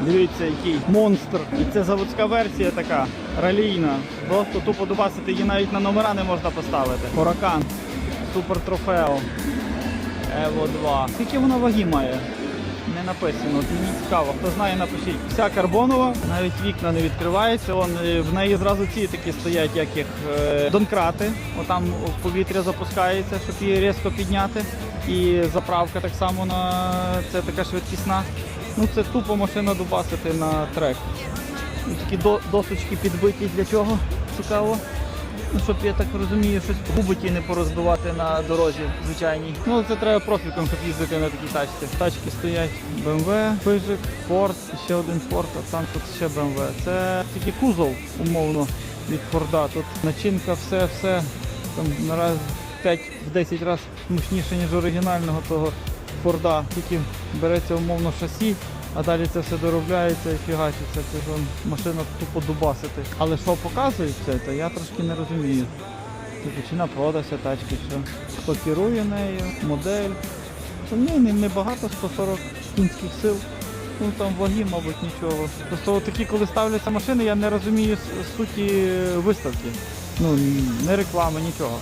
Дивіться, який монстр. І це заводська версія така, ралійна. Просто тупо дубасити її навіть на номера не можна поставити. Huracan, Супер Трофео, Evo 2. Скільки вона ваги має? Не написано, от мені цікаво. Хто знає, напишіть. Вся карбонова, навіть вікна не відкриваються. Вон, е, в неї зразу ці такі стоять, як їх е, донкрати. Отам повітря запускається, щоб її різко підняти. І заправка так само на це така швидкісна. Ну це тупо машина дубасити на трек. І такі до- досочки підбиті для чого? Цікаво. Ну, щоб я так розумію, щось губиті не порозбивати на дорозі звичайній. Ну це треба профіком, щоб їздити на такій тачці. Тачки стоять BMW, Пижик, Ford, ще один Ford, а там тут ще BMW. Це тільки кузов, умовно, від Форда. Тут начинка, все, все там нараз 5-10 разів мощніше, ніж оригінального того Форда. Тільки береться умовно шасі, а далі це все доробляється і фігачиться. Це ж машина тупо дубасити. Але що показують це, то я трошки не розумію. Типу, чи на продажся тачки, що хто керує нею, модель. Ні, не, не багато, 140 кінських сил. Ну там ваги, мабуть, нічого. Просто такі, коли ставляться машини, я не розумію суті виставки. Ну, не реклами, нічого.